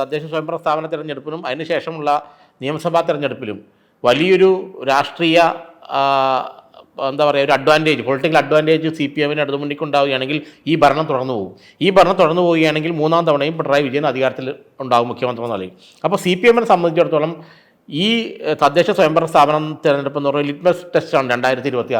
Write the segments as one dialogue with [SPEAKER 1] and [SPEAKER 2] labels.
[SPEAKER 1] തദ്ദേശ സ്വയംഭരണ സ്ഥാപന തിരഞ്ഞെടുപ്പിലും അതിനുശേഷമുള്ള നിയമസഭാ തിരഞ്ഞെടുപ്പിലും വലിയൊരു രാഷ്ട്രീയ എന്താ പറയുക ഒരു advantage political advantage C P എമ്മിന് ഇടതുമുന്നിക്ക് ഉണ്ടാവുകയാണെങ്കിൽ ഈ ഭരണം തുടർന്നു പോകും. ഈ ഭരണം തുടർന്നു പോവുകയാണെങ്കിൽ മൂന്നാം തവണയും പിണറായി വിജയൻ അധികാരത്തിൽ ഉണ്ടാകും മുഖ്യമന്ത്രി എന്ന നിലയിൽ. അപ്പോൾ സി പി എമ്മിനെ സംബന്ധിച്ചിടത്തോളം ഈ തദ്ദേശ സ്വയംഭരണ സ്ഥാപനം തിരഞ്ഞെടുപ്പ് എന്ന് പറയുന്നത് ലിറ്റ്മസ് ടെസ്റ്റാണ് രണ്ടായിരത്തി ഇരുപത്തി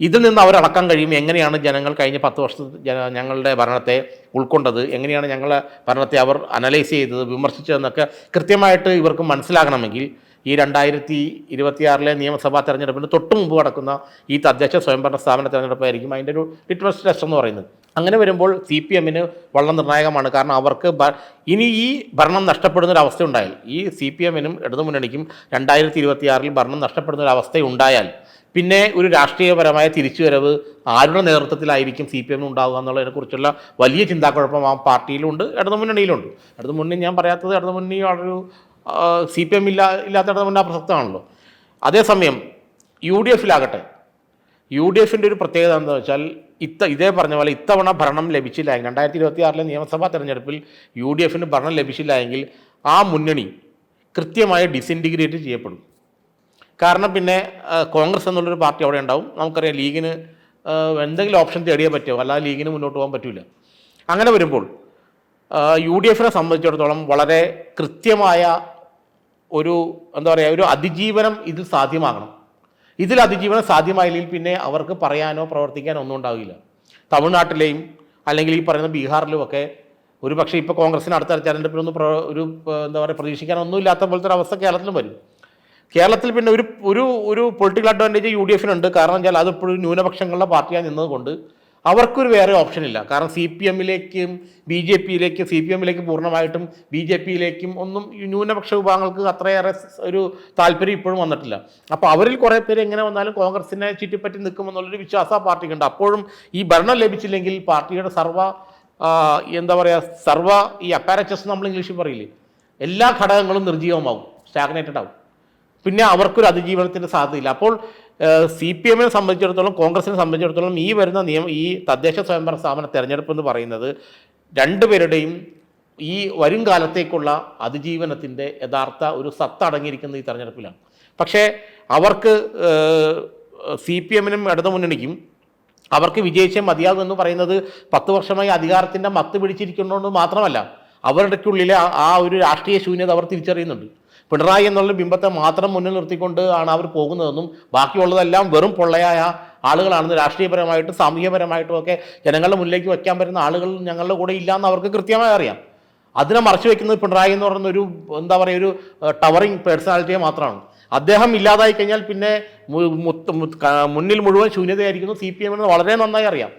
[SPEAKER 1] ഇതിൽ നിന്ന് അവരടക്കാൻ കഴിയും. എങ്ങനെയാണ് ജനങ്ങൾ കഴിഞ്ഞ പത്ത് വർഷത്തെ ഞങ്ങളുടെ ഭരണത്തെ ഉൾക്കൊണ്ടത്? എങ്ങനെയാണ് ഞങ്ങളെ ഭരണത്തെ അവർ അനലൈസ് ചെയ്തത് വിമർശിച്ചതെന്നൊക്കെ കൃത്യമായിട്ട് ഇവർക്ക് മനസ്സിലാകണമെങ്കിൽ ഈ രണ്ടായിരത്തി ഇരുപത്തിയാറിലെ നിയമസഭാ തെരഞ്ഞെടുപ്പിന് തൊട്ട് മുമ്പ് നടക്കുന്ന ഈ തദ്ദേശ സ്വയംഭരണ സ്ഥാപന തെരഞ്ഞെടുപ്പായിരിക്കും അതിന്റെ ഒരു ലിറ്റ്മസ് ടെസ്റ്റ് എന്ന് പറയുന്നത്. അങ്ങനെ വരുമ്പോൾ സി പി എമ്മിന് വളരെ നിർണായകമാണ്. കാരണം അവർക്ക് ഇനി ഈ ഭരണം നഷ്ടപ്പെടുന്ന ഒരു അവസ്ഥ ഉണ്ടായാൽ ഈ സി പി എമ്മിനും ഇടതുമുന്നണിക്കും രണ്ടായിരത്തി ഇരുപത്തിയാറിൽ ഭരണം നഷ്ടപ്പെടുന്ന ഒരു അവസ്ഥ ഉണ്ടായാൽ പിന്നെ ഒരു രാഷ്ട്രീയപരമായ തിരിച്ചുവരവ് ആരുടെ നേതൃത്വത്തിലായിരിക്കും സി പി എമ്മിന് ഉണ്ടാവുക എന്നുള്ളതിനെക്കുറിച്ചുള്ള വലിയ ചിന്താക്കുഴപ്പം ആ പാർട്ടിയിലുണ്ട് ഇടതു ഇടതുമുന്നണി ഞാൻ പറയാത്തത് ഇടതുമുന്നണി വളരെ സി പി എം ഇല്ല ഇല്ലാത്ത ഇടതു ഇടതുമുന്നണി പ്രസക്തമാണല്ലോ. അതേസമയം യു ഡി എഫിലാകട്ടെ യു ഡി എഫിന്റെ ഒരു പ്രത്യേകത എന്താണെന്ന് വെച്ചാൽ ഇത്ത ഇതേ പറഞ്ഞ പോലെ ഇത്തവണ ഭരണം ലഭിച്ചില്ല രണ്ടായിരത്തി ഇരുപത്തി ആറിലെ നിയമസഭാ തെരഞ്ഞെടുപ്പിൽ യു ഡി എഫിന് ഭരണം ലഭിച്ചില്ല എങ്കിൽ ആ മുന്നണി കൃത്യമായി ഡിസിന്റിഗ്രേറ്റ് ചെയ്യപ്പെടും. കാരണം പിന്നെ കോൺഗ്രസ് എന്നുള്ളൊരു പാർട്ടി അവിടെ ഉണ്ടാവും. നമുക്കറിയാം ലീഗിന് എന്തെങ്കിലും ഓപ്ഷൻ തേടിയേ പറ്റുമോ അല്ലാതെ ലീഗിന് മുന്നോട്ട് പോകാൻ പറ്റില്ല അങ്ങനെ വരുമ്പോൾ യു ഡി എഫിനെ സംബന്ധിച്ചിടത്തോളം വളരെ കൃത്യമായ ഒരു എന്താ പറയുക ഒരു അതിജീവനം ഇതിൽ സാധ്യമാകണം. ഇതിൽ അതിജീവനം സാധ്യമായില്ലെങ്കിൽ പിന്നെ അവർക്ക് പറയാനോ പ്രവർത്തിക്കാനോ ഒന്നും ഉണ്ടാവില്ല. തമിഴ്നാട്ടിലെയും അല്ലെങ്കിൽ ഈ പറയുന്ന ബീഹാറിലും ഒക്കെ ഒരു പക്ഷേ ഇപ്പോൾ കോൺഗ്രസിന് അടുത്ത തെരഞ്ഞെടുപ്പിനൊന്നും ഒരു എന്താ പറയുക പ്രതീക്ഷിക്കാനൊന്നും ഇല്ലാത്ത പോലത്തെ ഒരു അവസ്ഥ കേരളത്തിലും വരും. കേരളത്തിൽ പിന്നെ ഒരു ഒരു ഒരു പൊളിറ്റിക്കൽ അഡ്വാന്റേജ് യു ഡി എഫിനുണ്ട് കാരണം വെച്ചാൽ അതിപ്പോഴും ന്യൂനപക്ഷങ്ങളുടെ പാർട്ടിയായി നിന്നതുകൊണ്ട് അവർക്കൊരു വേറെ ഓപ്ഷൻ ഇല്ല. കാരണം സി പി എമ്മിലേക്കും ബി ജെ പിയിലേക്കും സി പി എമ്മിലേക്ക് പൂർണമായിട്ടും ബി ജെ പിയിലേക്കും ഒന്നും ന്യൂനപക്ഷ വിഭാഗങ്ങൾക്ക് അത്രയേറെ ഒരു താല്പര്യം ഇപ്പോഴും വന്നിട്ടില്ല. അപ്പോൾ അവരിൽ കുറേ പേര് എങ്ങനെ വന്നാലും കോൺഗ്രസിനെ ചുറ്റിപ്പറ്റി നിൽക്കുമെന്നുള്ളൊരു വിശ്വാസം പാർട്ടിക്കുണ്ട്. അപ്പോഴും ഈ ഭരണം ലഭിച്ചില്ലെങ്കിൽ പാർട്ടിയുടെ സർവ എന്താ പറയുക സർവ ഈ അപ്പാരച്ചസ് നമ്മൾ ഇംഗ്ലീഷിൽ പറയില്ലേ? എല്ലാ ഘടകങ്ങളും നിർജീവമാകും സ്റ്റാഗ്നേറ്റഡ് ആവും. പിന്നെ അവർക്കൊരു അതിജീവനത്തിന്റെ സാധ്യതയില്ല. അപ്പോൾ സി പി എമ്മിനെ സംബന്ധിച്ചിടത്തോളം കോൺഗ്രസിനെ സംബന്ധിച്ചിടത്തോളം ഈ വരുന്ന നിയമം ഈ തദ്ദേശ സ്വയംഭരണ സ്ഥാപന തെരഞ്ഞെടുപ്പ് എന്ന് പറയുന്നത് രണ്ടുപേരുടെയും ഈ വരും കാലത്തേക്കുള്ള അതിജീവനത്തിന്റെ യഥാർത്ഥ ഒരു സത്ത അടങ്ങിയിരിക്കുന്ന ഈ തെരഞ്ഞെടുപ്പിലാണ്. പക്ഷേ അവർക്ക് സി പി എമ്മിനും ഇടതുമുന്നണിക്കും അവർക്ക് വിജയിച്ചേ മതിയാകും എന്ന് പറയുന്നത് പത്ത് വർഷമായി അധികാരത്തിന്റെ മത്ത് പിടിച്ചിരിക്കുന്നതുകൊണ്ട് മാത്രമല്ല അവരുടെക്കുള്ളിലെ ആ- ഒരു രാഷ്ട്രീയ ശൂന്യത അവർ തിരിച്ചറിയുന്നുണ്ട്. പിണറായി എന്നുള്ള ബിംബത്തെ മാത്രം മുന്നിൽ നിർത്തിക്കൊണ്ട് ആണ് അവർ പോകുന്നതെന്നും ബാക്കിയുള്ളതെല്ലാം വെറും പൊള്ളയായ ആളുകളാണെന്ന് രാഷ്ട്രീയപരമായിട്ടും സാമൂഹ്യപരമായിട്ടും ഒക്കെ ജനങ്ങളുടെ മുന്നിലേക്ക് വയ്ക്കാൻ പറ്റുന്ന ആളുകൾ ഞങ്ങളുടെ കൂടെ ഇല്ല എന്ന് അവർക്ക് കൃത്യമായി അറിയാം. അതിനെ മറച്ചു വെക്കുന്നത് പിണറായി എന്ന് പറയുന്ന ഒരു എന്താ പറയുക ഒരു ടവറിങ് പേഴ്സണാലിറ്റിയെ മാത്രമാണ്. അദ്ദേഹം ഇല്ലാതായി കഴിഞ്ഞാൽ പിന്നെ മുന്നിൽ മുഴുവൻ ശൂന്യതയായിരിക്കുന്നു സി പി എമ്മിന് വളരെ നന്നായി അറിയാം.